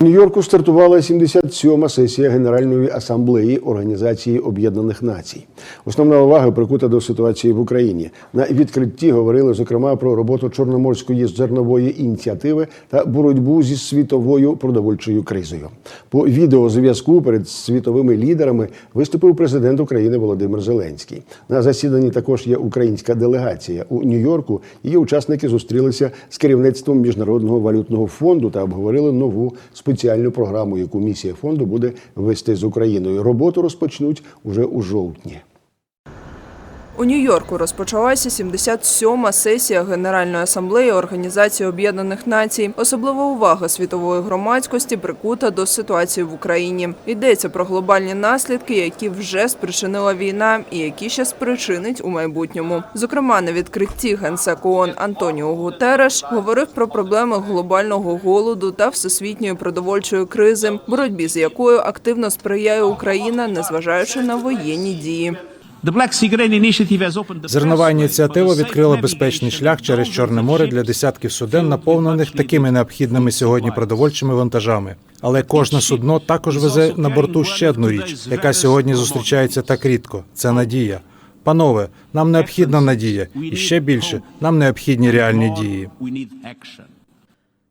В Нью-Йорку стартувала 77-ма сесія Генеральної асамблеї Організації Об'єднаних Націй. Основна увага прикута до ситуації в Україні. На відкритті говорили зокрема про роботу Чорноморської зернової ініціативи та боротьбу зі світовою продовольчою кризою. По відеозв'язку перед світовими лідерами виступив президент України Володимир Зеленський. На засіданні також є українська делегація у Нью-Йорку. Її учасники зустрілися з керівництвом міжнародного валютного фонду та обговорили нову спеціальну програму, яку місія фонду буде вести з Україною. Роботу розпочнуть уже у жовтні. У Нью-Йорку розпочалася 77-ма сесія Генеральної асамблеї Організації Об'єднаних Націй. Особлива увага світової громадськості прикута до ситуації в Україні. Йдеться про глобальні наслідки, які вже спричинила війна, і які ще спричинить у майбутньому. Зокрема, на відкритті генсек ООН Антоніо Гутереш говорив про проблеми глобального голоду та всесвітньої продовольчої кризи, боротьбі з якою активно сприяє Україна, незважаючи на воєнні дії. Зернова ініціатива відкрила безпечний шлях через Чорне море для десятків суден, наповнених такими необхідними сьогодні продовольчими вантажами. Але кожне судно також везе на борту ще одну річ, яка сьогодні зустрічається так рідко. Це надія. Панове, нам необхідна надія, і ще більше нам необхідні реальні дії.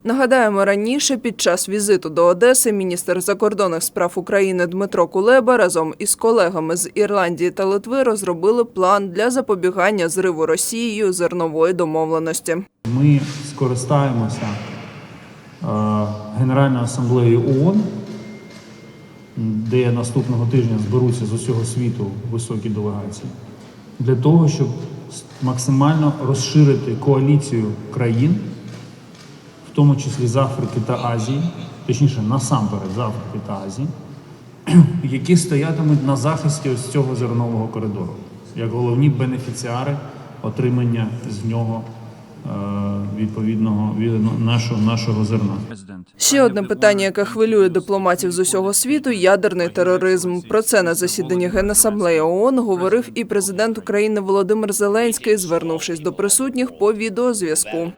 Нагадаємо, раніше під час візиту до Одеси міністр закордонних справ України Дмитро Кулеба разом із колегами з Ірландії та Литви розробили план для запобігання зриву Росією зернової домовленості. Ми скористаємося е, Генеральною асамблеєю ООН, де наступного тижня зберуться з усього світу високі делегації, для того, щоб максимально розширити коаліцію країн, тому числі з Африки та Азії, точніше, насамперед з Африки та Азії, які стоятимуть на захисті ось цього зернового коридору, як головні бенефіціари отримання з нього е, відповідного від нашого, нашого зерна. Ще одне питання, яке хвилює дипломатів з усього світу ядерний тероризм. Про це на засіданні Генасамблеї ООН говорив і президент України Володимир Зеленський, звернувшись до присутніх по відеозв'язку.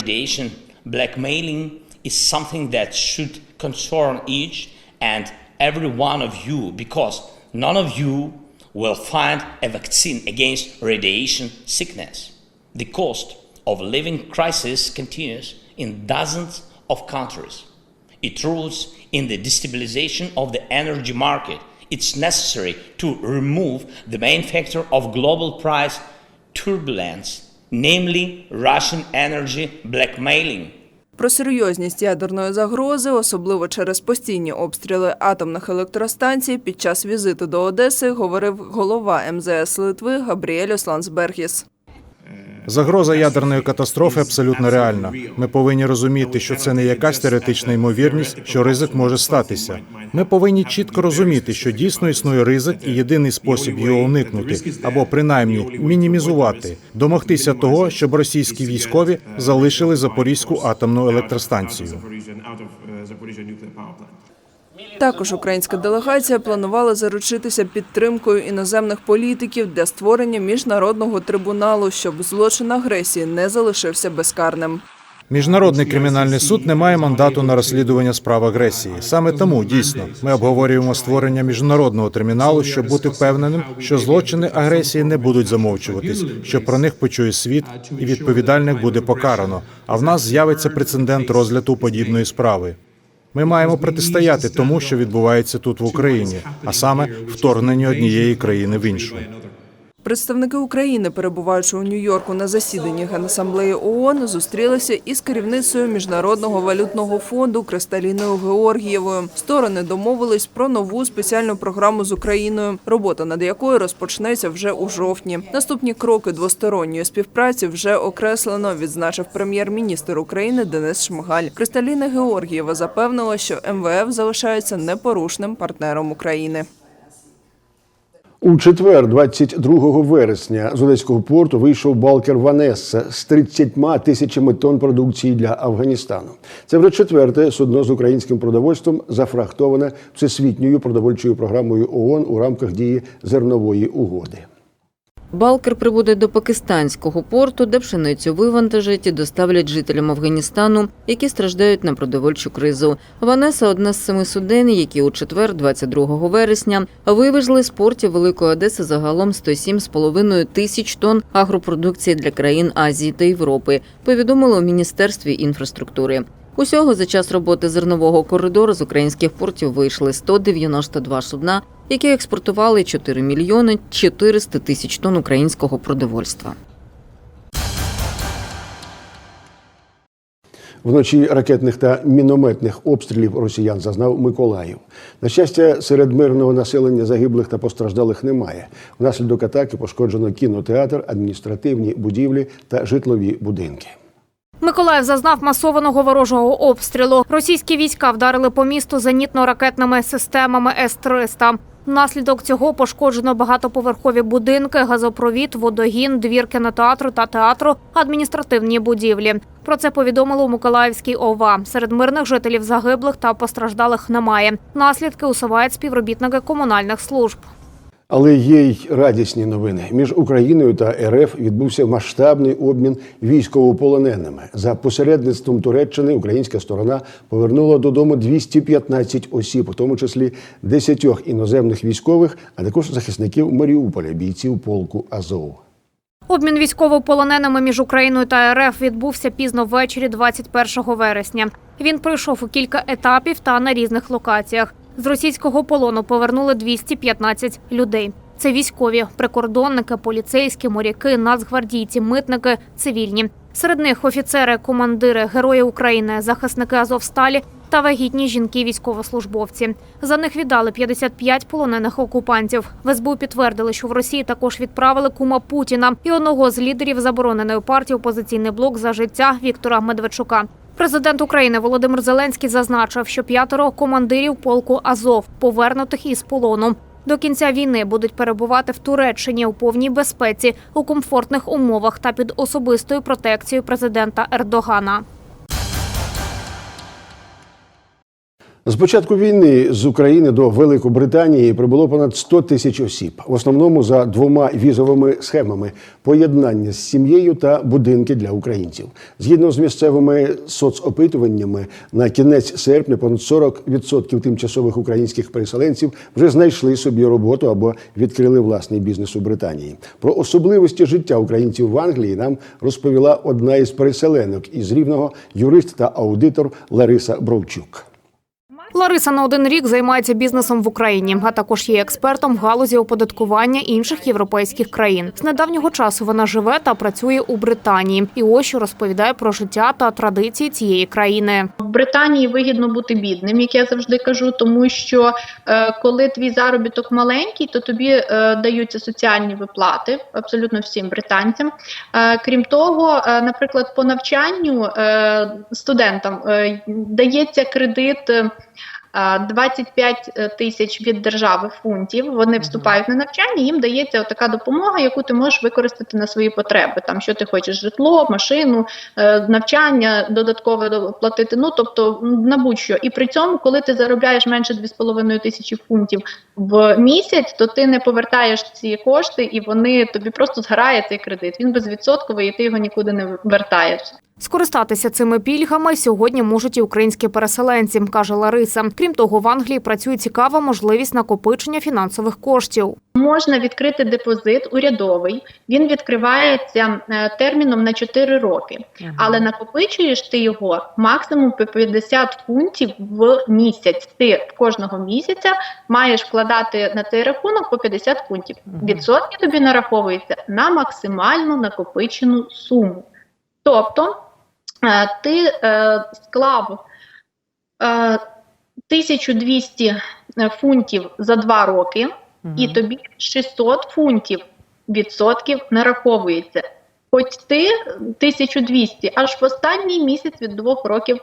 Intimidation, blackmailing is something that should concern each and every one of you because none of you will find a vaccine against radiation sickness. The cost of living crisis continues in dozens of countries. It rules in the destabilization of the energy market. It's necessary to remove the main factor of global price turbulence, namely Russian energy blackmailing. Про серйозність ядерної загрози, особливо через постійні обстріли атомних електростанцій, під час візиту до Одеси говорив голова МЗС Литви Габріель Лансбергіс. Загроза ядерної катастрофи абсолютно реальна. Ми повинні розуміти, що це не якась теоретична ймовірність, що ризик може статися. Ми повинні чітко розуміти, що дійсно існує ризик, і єдиний спосіб його уникнути або принаймні мінімізувати, домогтися того, щоб російські військові залишили Запорізьку атомну електростанцію. Також українська делегація планувала заручитися підтримкою іноземних політиків для створення міжнародного трибуналу, щоб злочин агресії не залишився безкарним. Міжнародний кримінальний суд не має мандату на розслідування справ агресії. Саме тому дійсно ми обговорюємо створення міжнародного терміналу, щоб бути впевненим, що злочини агресії не будуть замовчуватись, що про них почує світ і відповідальних буде покарано. А в нас з'явиться прецедент розгляду подібної справи. Ми маємо протистояти тому, що відбувається тут в Україні, а саме вторгненню однієї країни в іншу. Представники України, перебуваючи у Нью-Йорку на засіданні Генасамблеї ООН, зустрілися із керівницею Міжнародного валютного фонду Кристаліною Георгієвою. Сторони домовились про нову спеціальну програму з Україною, робота над якою розпочнеться вже у жовтні. Наступні кроки двосторонньої співпраці вже окреслено, відзначив прем'єр-міністр України Денис Шмигаль. Кристаліна Георгієва запевнила, що МВФ залишається непорушним партнером України. У четвер, 22 вересня, з Одеського порту вийшов балкер Ванесса з 30 тисячами тонн продукції для Афганістану. Це вже четверте судно з українським продовольством зафрахтоване всесвітньою продовольчою програмою ООН у рамках дії зернової угоди. Балкер прибуде до пакистанського порту, де пшеницю вивантажать і доставлять жителям Афганістану, які страждають на продовольчу кризу. Ванеса одна з семи суден, які у четвер, 22 вересня, вивезли з портів Великої Одеси загалом 107,5 тисяч тонн агропродукції для країн Азії та Європи. Повідомили у міністерстві інфраструктури. Усього за час роботи зернового коридору з українських портів вийшли 192 судна, які експортували 4 мільйони 400 тисяч тонн українського продовольства. Вночі ракетних та мінометних обстрілів росіян зазнав Миколаїв. На щастя, серед мирного населення загиблих та постраждалих немає. Внаслідок атаки пошкоджено кінотеатр, адміністративні будівлі та житлові будинки. Миколаїв зазнав масованого ворожого обстрілу. Російські війська вдарили по місту зенітно-ракетними системами С-300. Внаслідок цього пошкоджено багатоповерхові будинки, газопровід, водогін, двір кінотеатру та театру, адміністративні будівлі. Про це повідомили у Миколаївській ОВА. Серед мирних жителів загиблих та постраждалих немає. Наслідки усувають співробітники комунальних служб. Але є й радісні новини. Між Україною та РФ відбувся масштабний обмін військовополоненими. За посередництвом Туреччини українська сторона повернула додому 215 осіб, у тому числі 10 іноземних військових, а також захисників Маріуполя, бійців полку Азов. Обмін військовополоненими між Україною та РФ відбувся пізно ввечері 21 вересня. Він пройшов у кілька етапів та на різних локаціях. З російського полону повернули 215 людей. Це військові, прикордонники, поліцейські, моряки, нацгвардійці, митники, цивільні. Серед них офіцери, командири, герої України, захисники Азовсталі та вагітні жінки-військовослужбовці. За них віддали 55 полонених окупантів. В СБУ підтвердили, що в Росії також відправили кума Путіна і одного з лідерів забороненої партії «Опозиційний блок за життя Віктора Медведчука. Президент України Володимир Зеленський зазначив, що п'ятеро командирів полку Азов, повернутих із полону. До кінця війни будуть перебувати в Туреччині у повній безпеці, у комфортних умовах та під особистою протекцією президента Ердогана. З початку війни з України до Великобританії прибуло понад 100 тисяч осіб, в основному за двома візовими схемами: поєднання з сім'єю та будинки для українців. Згідно з місцевими соцопитуваннями, на кінець серпня понад 40% тимчасових українських переселенців вже знайшли собі роботу або відкрили власний бізнес у Британії. Про особливості життя українців в Англії нам розповіла одна із переселенок із рівного юрист та аудитор Лариса Бровчук. Лариса на один рік займається бізнесом в Україні, а також є експертом в галузі оподаткування інших європейських країн. З недавнього часу вона живе та працює у Британії. І ось що розповідає про життя та традиції цієї країни. В Британії вигідно бути бідним, як я завжди кажу, тому що е, коли твій заробіток маленький, то тобі е, даються соціальні виплати абсолютно всім британцям. Е, крім того, наприклад, по навчанню студентам дається кредит. Е, е, 25 тисяч від держави фунтів. Вони вступають на навчання. Їм дається така допомога, яку ти можеш використати на свої потреби. Там що ти хочеш: житло, машину, е, навчання додаткове доплатити. Ну тобто на будь-що. І при цьому, коли ти заробляєш менше 2,5 тисячі фунтів в місяць, то ти не повертаєш ці кошти, і вони тобі просто згорає цей кредит. Він безвідсотковий, і ти його нікуди не вертаєш. Скористатися цими пільгами сьогодні можуть і українські переселенці, каже Лариса. Крім того, в Англії працює цікава можливість накопичення фінансових коштів. Можна відкрити депозит урядовий. Він відкривається е, терміном на 4 роки, але накопичуєш ти його максимум по 50 фунтів в місяць. Ти кожного місяця маєш вкладати на цей рахунок по 50 фунтів. Відсотки тобі нараховуються на максимально накопичену суму. Тобто ти е, склав е, 1200 фунтів за 2 роки, і тобі 600 фунтів відсотків нараховується. Хоч ти 1200, аж в останній місяць від двох років е,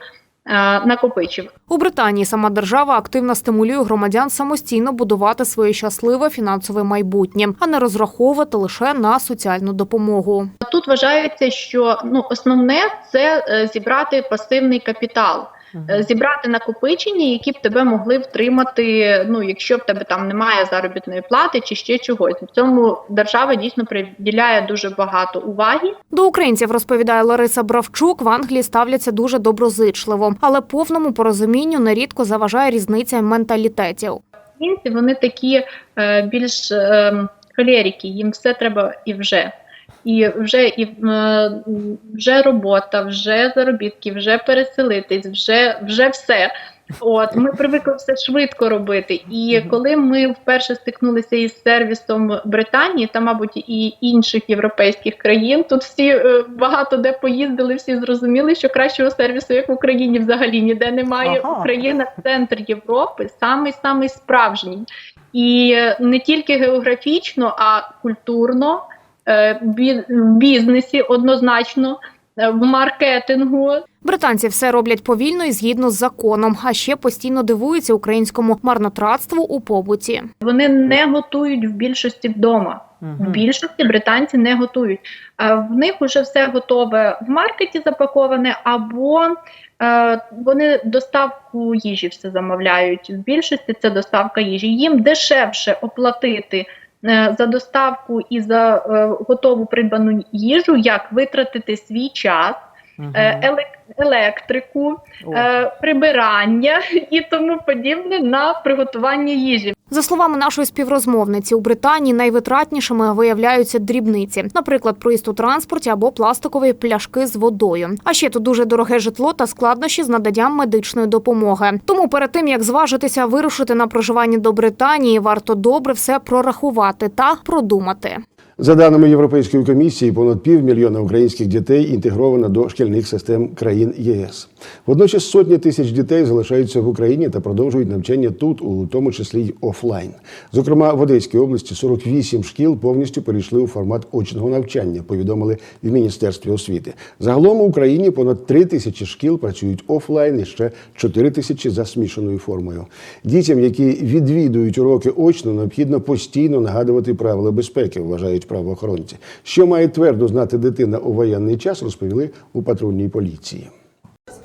накопичив. У Британії сама держава активно стимулює громадян самостійно будувати своє щасливе фінансове майбутнє, а не розраховувати лише на соціальну допомогу. Тут вважається, що ну основне це е, зібрати пасивний капітал. Е, Зібрати накопичення, які б тебе могли втримати, ну якщо в тебе там немає заробітної плати чи ще чогось. В цьому держава дійсно приділяє дуже багато уваги. До українців розповідає Лариса Бравчук. В Англії ставляться дуже доброзичливо, але повному порозумінню нерідко заважає різниця менталітетів. Українці вони такі е, більш е, холерики, їм все треба і вже. І вже і е, вже робота, вже заробітки, вже переселитись, вже, вже все. От ми привикли все швидко робити. І коли ми вперше стикнулися із сервісом Британії та, мабуть, і інших європейських країн, тут всі е, багато де поїздили, всі зрозуміли, що кращого сервісу, як в Україні, взагалі ніде немає. Ага. Україна центр Європи, самий самий справжній. І е, не тільки географічно, а культурно, в бізнесі однозначно, е, в маркетингу. Британці все роблять повільно і згідно з законом, а ще постійно дивуються українському марнотратству у побуті. Вони не готують в більшості вдома. В більшості британці не готують. Е, В них вже все готове в маркеті запаковане, або е, вони доставку їжі все замовляють. В більшості це доставка їжі. Їм дешевше оплатити е, за доставку і за е, готову придбану їжу, як витратити свій час, е, елек- електрику, е, прибирання і тому подібне на приготування їжі. За словами нашої співрозмовниці, у Британії найвитратнішими виявляються дрібниці, наприклад, проїзд у транспорті або пластикові пляшки з водою. А ще тут дуже дороге житло та складнощі з наданням медичної допомоги. Тому перед тим як зважитися вирушити на проживання до Британії, варто добре все прорахувати та продумати. За даними Європейської комісії, понад півмільйона українських дітей інтегровано до шкільних систем країн ЄС. Водночас сотні тисяч дітей залишаються в Україні та продовжують навчання тут, у тому числі й офлайн. Зокрема, в Одеській області 48 шкіл повністю перейшли у формат очного навчання. Повідомили в міністерстві освіти. Загалом у Україні понад 3 тисячі шкіл працюють офлайн і ще 4 тисячі за смішаною формою. Дітям, які відвідують уроки очно, необхідно постійно нагадувати правила безпеки, вважають правоохоронці. Що має твердо знати дитина у воєнний час, розповіли у патрульній поліції.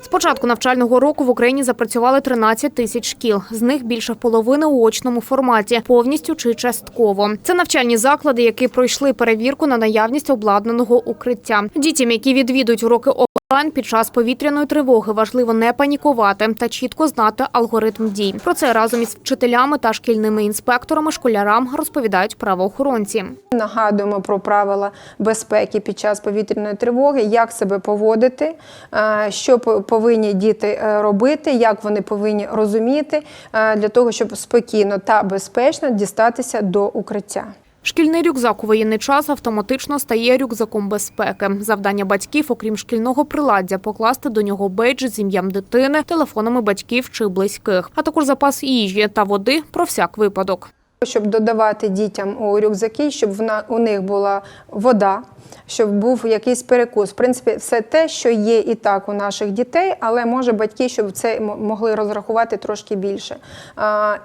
З початку навчального року в Україні запрацювали 13 тисяч шкіл. З них більше половини у очному форматі, повністю чи частково. Це навчальні заклади, які пройшли перевірку на наявність обладнаного укриття. Дітям, які відвідують уроки офлайн під час повітряної тривоги, важливо не панікувати та чітко знати алгоритм дій. Про це разом із вчителями та шкільними інспекторами школярам розповідають правоохоронці. Нагадуємо про правила безпеки під час повітряної тривоги, як себе поводити, е, що по- повинні діти е, робити, як вони повинні розуміти е, для того, щоб спокійно та безпечно дістатися до укриття. Шкільний рюкзак у воєнний час автоматично стає рюкзаком безпеки. Завдання батьків, окрім шкільного приладдя, покласти до нього бейдж з ім'ям дитини, телефонами батьків чи близьких, а також запас їжі та води про всяк випадок. Щоб додавати дітям у рюкзаки, щоб вона, у них була вода, щоб був якийсь перекус. В принципі, все те, що є і так у наших дітей, але може батьки, щоб це могли розрахувати трошки більше.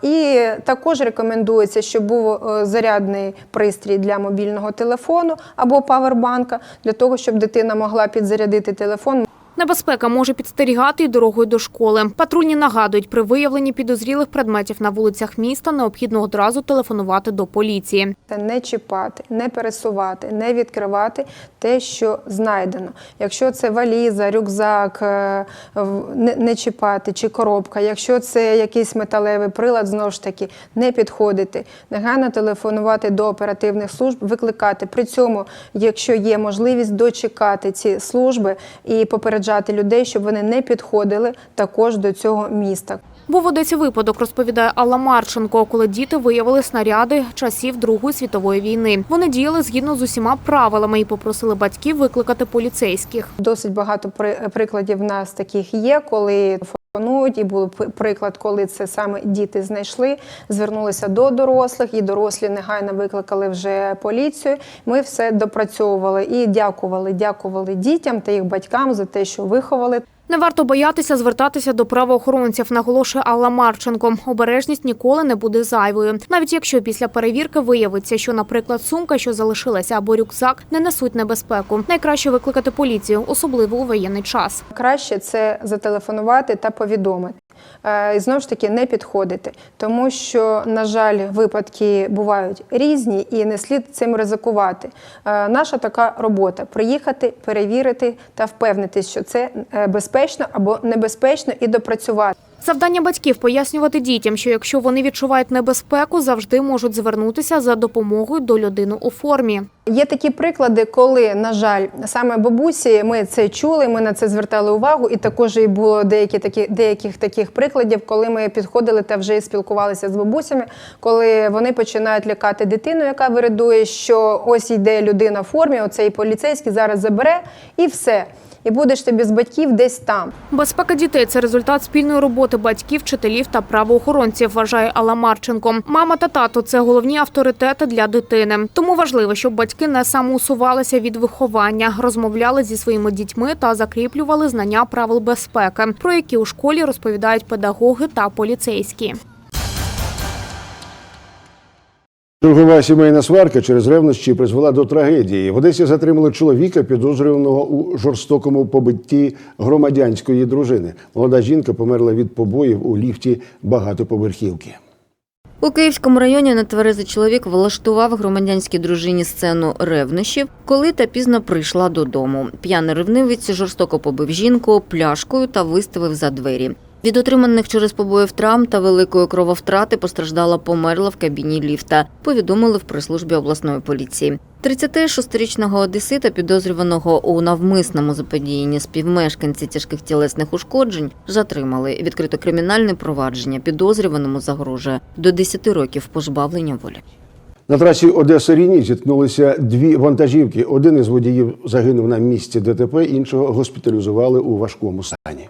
І також рекомендується, щоб був е, зарядний пристрій для мобільного телефону або павербанка, для того, щоб дитина могла підзарядити телефон. Небезпека може підстерігати й дорогою до школи. Патрульні нагадують, при виявленні підозрілих предметів на вулицях міста необхідно одразу телефонувати до поліції. Не чіпати, не пересувати, не відкривати те, що знайдено. Якщо це валіза, рюкзак, е, не чіпати чи коробка. Якщо це якийсь металевий прилад, знову ж таки не підходити. Негайно телефонувати до оперативних служб, викликати. При цьому, якщо є можливість, дочекати ці служби і попереджати людей, щоб вони не підходили також до цього міста. Був в випадок, розповідає Алла Марченко, коли діти виявили снаряди часів Другої світової війни. Вони діяли згідно з усіма правилами і попросили батьків викликати поліцейських. Досить багато прикладів в нас таких є, коли і був приклад, коли це саме діти знайшли, звернулися до дорослих, і дорослі негайно викликали вже поліцію. Ми все допрацьовували і дякували, дякували дітям та їх батькам за те, що виховали. Не варто боятися звертатися до правоохоронців, наголошує Алла Марченко. Обережність ніколи не буде зайвою. Навіть якщо після перевірки виявиться, що, наприклад, сумка, що залишилася, або рюкзак не несуть небезпеку. Найкраще викликати поліцію, особливо у воєнний час. Краще це зателефонувати та повідомити. Е, І знову ж таки не підходити, тому що, на жаль, випадки бувають різні і не слід цим ризикувати. Е, Наша така робота приїхати, перевірити та впевнитись, що це е, безпечно або небезпечно, і допрацювати. Завдання батьків пояснювати дітям, що якщо вони відчувають небезпеку, завжди можуть звернутися за допомогою до людини у формі. Є такі приклади, коли, на жаль, саме бабусі ми це чули, ми на це звертали увагу, і також і було деякі такі деяких таких прикладів, коли ми підходили та вже спілкувалися з бабусями, коли вони починають лякати дитину, яка виридує, що ось йде людина в формі, оцей поліцейський зараз забере, і все. І будеш ти без батьків десь там. Безпека дітей це результат спільної роботи батьків, вчителів та правоохоронців, вважає Алла Марченко. Мама та тато це головні авторитети для дитини. Тому важливо, щоб батьки не самоусувалися від виховання, розмовляли зі своїми дітьми та закріплювали знання правил безпеки, про які у школі розповідають педагоги та поліцейські. Чергова сімейна сварка через ревнощі призвела до трагедії. В Одесі затримали чоловіка, підозрюваного у жорстокому побитті громадянської дружини. Молода жінка померла від побоїв у ліфті багатоповерхівки. У Київському районі нетверезий чоловік влаштував громадянській дружині сцену ревнощів, коли та пізно прийшла додому. П'яний ревнивець жорстоко побив жінку пляшкою та виставив за двері. Від отриманих через побоїв травм та великої крововтрати постраждала померла в кабіні ліфта, повідомили в прес-службі обласної поліції. 36-річного одесита, підозрюваного у навмисному заподіянні співмешканці тяжких тілесних ушкоджень, затримали. Відкрито кримінальне провадження. Підозрюваному загрожує до 10 років позбавлення волі. На трасі Одеса Ріні зіткнулися дві вантажівки. Один із водіїв загинув на місці ДТП, іншого госпіталізували у важкому стані.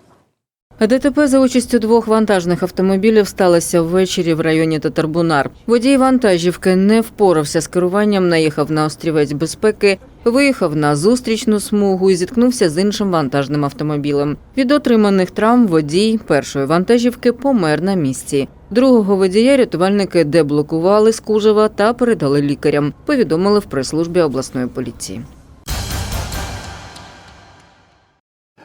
ДТП за участю двох вантажних автомобілів сталося ввечері в районі Татарбунар. Водій вантажівки не впорався з керуванням, наїхав на острівець безпеки, виїхав на зустрічну смугу і зіткнувся з іншим вантажним автомобілем. Від отриманих травм водій першої вантажівки помер на місці. Другого водія рятувальники деблокували з кужева та передали лікарям. Повідомили в прес-службі обласної поліції.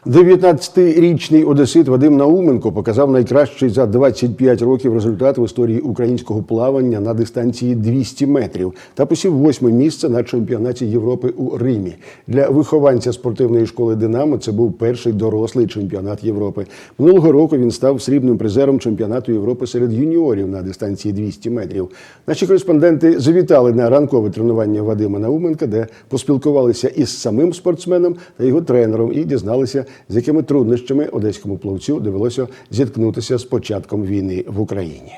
19-річний одесит Вадим Науменко показав найкращий за 25 років результат в історії українського плавання на дистанції 200 метрів та посів восьме місце на чемпіонаті Європи у Римі. Для вихованця спортивної школи Динамо це був перший дорослий чемпіонат Європи. Минулого року він став срібним призером чемпіонату Європи серед юніорів на дистанції 200 метрів. Наші кореспонденти завітали на ранкове тренування Вадима Науменка, де поспілкувалися із самим спортсменом та його тренером і дізналися, з якими труднощами одеському пловцю довелося зіткнутися з початком війни в Україні.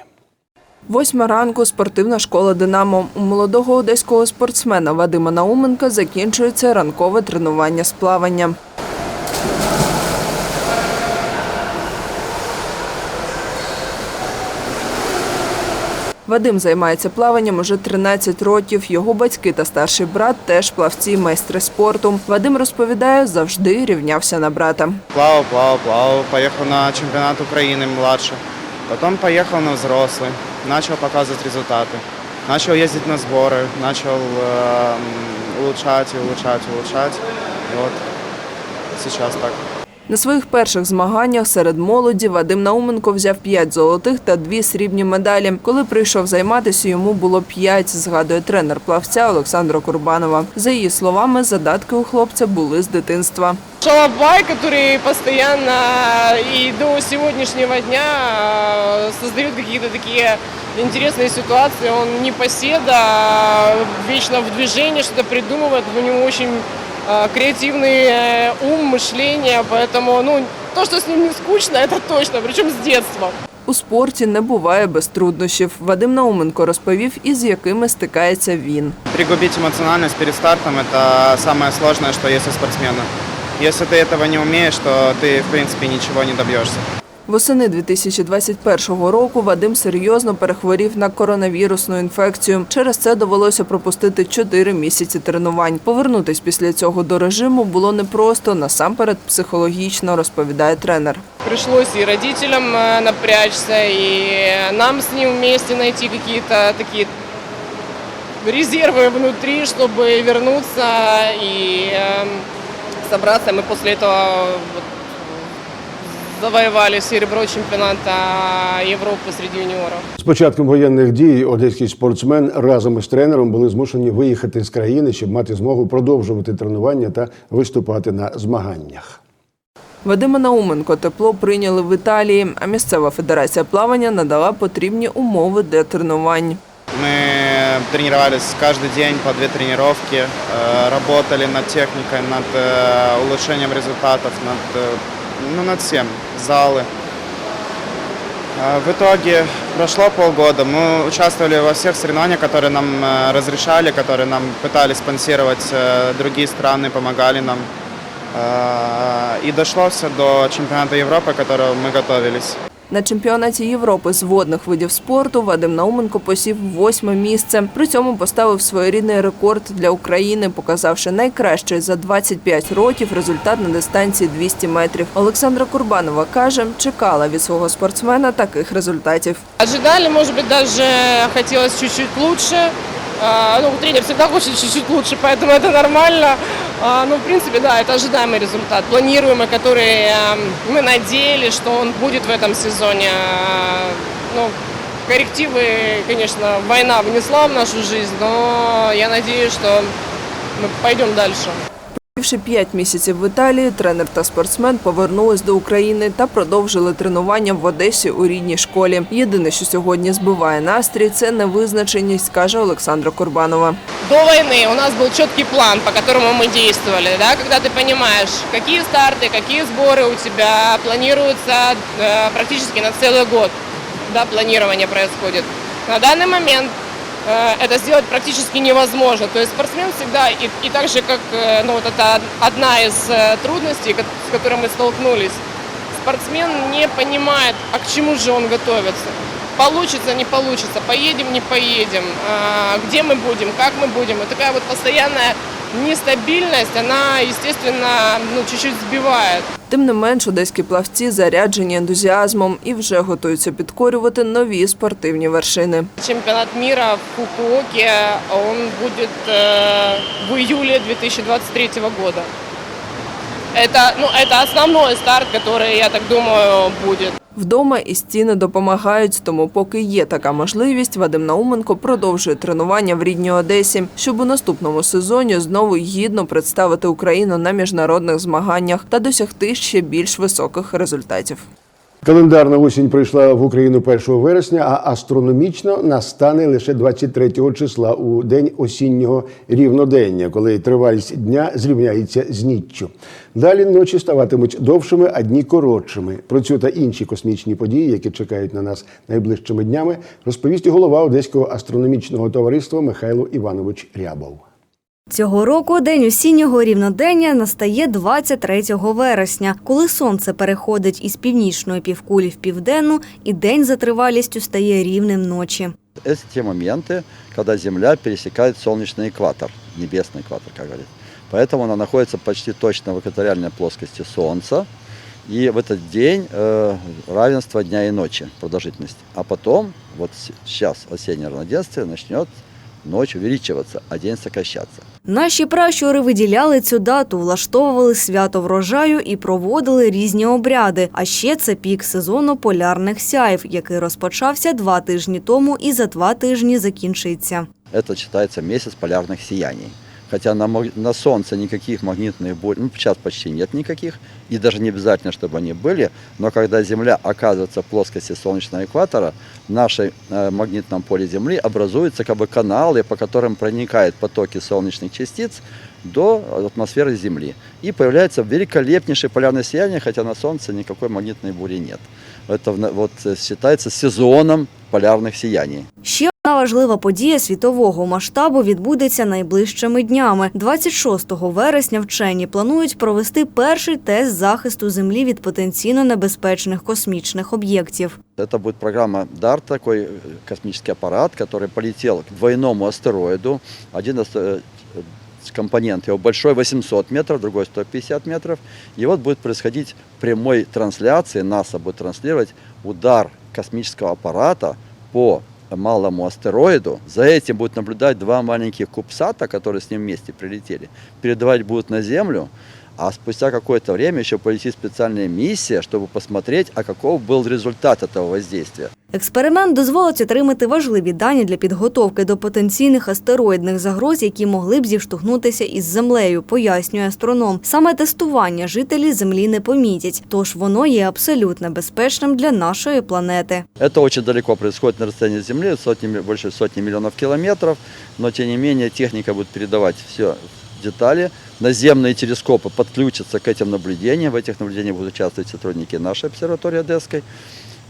Восьма ранку спортивна школа Динамо. У молодого одеського спортсмена Вадима Науменка закінчується ранкове тренування з плавання. Вадим займається плаванням уже 13 років. Його батьки та старший брат теж плавці, майстри спорту. Вадим розповідає, завжди рівнявся на брата. Плавал, плавал, плавал. Поехал на чемпионат Украины младше. Потом поехал на взрослый. Начал показывать результаты. Начал ездить на сборы. Начал э, м, улучшать и улучшать, улучшать. И вот сейчас так. На своїх перших змаганнях серед молоді Вадим Науменко взяв 5 золотих та 2 срібні медалі. Коли прийшов займатися, йому було 5, згадує тренер плавця Олександра Курбанова. За її словами, задатки у хлопця були з дитинства. Шалабай, который постоянно и до сегодняшнего дня э, создает какие-то такие интересные ситуации. Он не поседа, а вечно в движении что-то придумывает. У него очень э, креативный э, ум, мышление, поэтому ну, то, что с ним не скучно, это точно, причем с детства. У спорті не буває без труднощів. Вадим Науменко розповів, із якими стикається він. Пригубить эмоциональность перед стартом – это самое сложное, что есть у спортсмена. Если ты этого не умеешь, то ты, в принципе, ничего не добьешься. Восени 2021 року Вадим серйозно перехворів на коронавірусну інфекцію. Через це довелося пропустити 4 місяці тренувань. Повернутись після цього до режиму було непросто, насамперед психологічно, розповідає тренер. Пришлось и родителям э, напрячься, и нам с ним вместе найти какие-то такие резервы внутри, чтобы вернуться и эм, собраться. Мы после этого вот завоевали серебро чемпионата Европы среди юниоров. З початком воєнних дій одеський спортсмен разом із тренером були змушені виїхати з країни, щоб мати змогу продовжувати тренування та виступати на змаганнях. Вадима Науменко тепло прийняли в Італії, а місцева федерація плавання надала потрібні умови для тренувань. Мы тренировались каждый день по две тренировки, э, работали над техникой, над э, улучшением результатов, над, э, ну, над всем, залы. Э, В итоге прошло полгода, мы участвовали во всех соревнованиях, которые нам э, разрешали, которые нам пытались спонсировать э, другие страны, помогали нам. Э, И дошло все до чемпионата Европы, к которому мы готовились. На чемпіонаті Європи з водних видів спорту Вадим Науменко посів восьме місце. При цьому поставив своєрідний рекорд для України, показавши найкращий за 25 років результат на дистанції 200 метрів. Олександра Курбанова каже, чекала від свого спортсмена таких результатів. Ожидали, может быть, даже хотелось чуть-чуть лучше А, Ну, тренер всегда хочет чуть-чуть лучше, поэтому это нормально. А, Ну, в принципе, да, это ожидаемый результат, планируемый, который а, мы надеялись, что он будет в этом сезоне. А, Ну, коррективы, конечно, война внесла в нашу жизнь, но я надеюсь, что мы пойдем дальше. Провівши 5 місяців в Італії, тренер та спортсмен повернулись до України та продовжили тренування в Одесі у рідній школі. Єдине, що сьогодні збиває настрій, це невизначеність, каже Олександра Курбанова. До войны у нас был четкий план, по которому мы действовали, да, когда ты понимаешь, какие старты, какие сборы у тебя планируются э, практически на целый год, да, планирование происходит. На данный момент э, это сделать практически невозможно. То есть спортсмен всегда, и, и так же, как, э, ну, вот это одна из э, трудностей, с которой мы столкнулись, спортсмен не понимает, а к чему же он готовится. Получится, не получится, поедем, не поедем, а, где мы будем, как мы будем. Вот такая вот постоянная нестабильность, она, естественно, ну, чуть-чуть сбивает. Тим не менш, одеські плавці заряджені ентузіазмом і вже готуються підкорювати нові спортивні вершини. Чемпионат мира в Фукуоке, он будет э, в июле 2023 года. Это, ну, это основной старт, который, я так думаю, будет. Вдома і стіни допомагають, тому поки є така можливість, Вадим Науменко продовжує тренування в рідній Одесі, щоб у наступному сезоні знову гідно представити Україну на міжнародних змаганнях та досягти ще більш високих результатів. Календарна осінь прийшла в Україну 1 вересня, а астрономічно настане лише 23 числа у день осіннього рівнодення, коли тривалість дня зрівняється з ніччю. Далі ночі ставатимуть довшими, а дні коротшими. Про цю та інші космічні події, які чекають на нас найближчими днями, розповість голова Одеського астрономічного товариства Михайло Іванович Рябов. Цього року день осіннього рівнодення настає 23 вересня, коли сонце переходить із північної півкулі в південну, і день за тривалістю стає рівнем ночі. Это те моменты, когда Земля пересекает солнечный экватор, небесный экватор, как говорится. Поэтому она находится почти точно в экваториальной плоскости Солнца. И в этот день э, равенство дня и ночи, продолжительность. А потом, вот с- сейчас осеннее равноденствие, начнет ночь увеличиваться, а день сокращаться. Наші пращури виділяли цю дату, влаштовували свято врожаю і проводили різні обряди. А ще це пік сезону полярних сяїв, який розпочався два тижні тому і за два тижні закінчиться. Це вважається місяць полярних сияний. Хотя на, на Солнце никаких магнитных бурь, ну, сейчас почти нет никаких, и даже не обязательно, чтобы они были, но когда Земля оказывается в плоскости солнечного экватора, в нашем э, магнитном поле Земли образуются как бы каналы, по которым проникают потоки солнечных частиц до атмосферы Земли. И появляется великолепнейшее полярное сияние, хотя на Солнце никакой магнитной бури нет. Это вот, э, считается сезоном полярных сияний. Ще одна важлива подія світового масштабу відбудеться найближчими днями. 26 вересня вчені планують провести перший тест захисту землі від потенційно небезпечних космічних об'єктів. Это будет программа DART, такой э, космический аппарат, который полетел к двойному астероиду. Один ас- э, компонент его большой 800 метров, другой 150 метров. И вот будет происходить прямой трансляции, НАСА будет транслировать удар космического аппарата по малому астероиду. За этим будут наблюдать два маленьких кубсата, которые с ним вместе прилетели. Передавать будут на Землю, а спустя какое-то время еще полетит специальная миссия, чтобы посмотреть, а каков был результат этого воздействия. Експеримент дозволить отримати важливі дані для підготовки до потенційних астероїдних загроз, які могли б зіштовхнутися із землею, пояснює астроном. Саме тестування жителі землі не помітять, тож воно є абсолютно безпечним для нашої планети. Это очень далеко происходит на расстоянии Земли, сотни, больше сотни миллионов километров, но тем не менее техника будет передавать все детали. Наземные телескопы подключатся к этим наблюдениям. В этих наблюдениях будут участвовать сотрудники нашей обсерватории Одесской.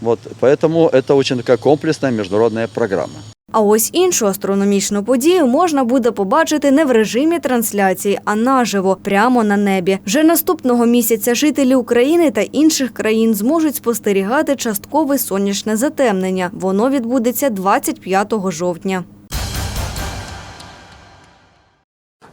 Вот, поэтому это очень такая комплексная международная программа. А ось іншу астрономічну подію можна буде побачити не в режимі трансляції, а наживо, прямо на небі. Вже наступного місяця жителі України та інших країн зможуть спостерігати часткове сонячне затемнення. Воно відбудеться 25 жовтня.